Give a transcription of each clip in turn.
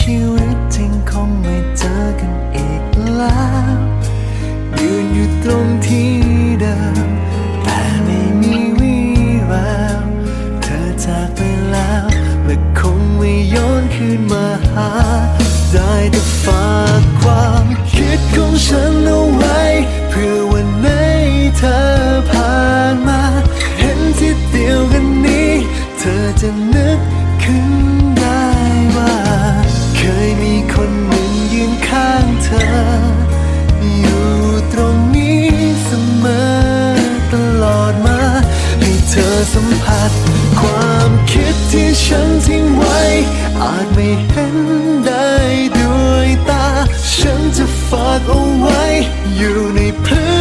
ชีวิตจริงคงไม่เจอกันอีกแล้ว ยืนอยู่ตรงที่างเธอ อยู่ตรงนี้เสมอตลอดมา ให้เธอสัมผัส ความคิดที่ฉันทิ้งไว้ อาจไม่เห็นได้ด้วยตา ฉันจะฝากเอาไว้ อยู่ในพื้น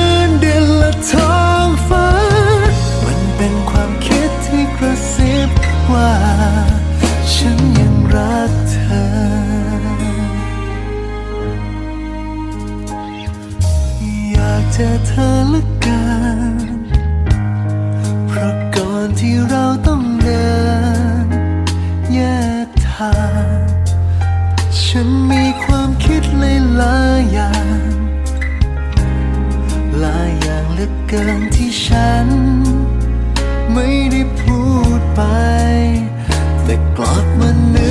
เจอเธอเละกันเพราะก่อนที่เราต้องเดินแยกทาง ฉันมีความคิดหลายๆอย่างหลายอย่างเหลือเกินที่ฉัน ไม่ได้พูดไป แต่กลับมานึก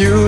อยู่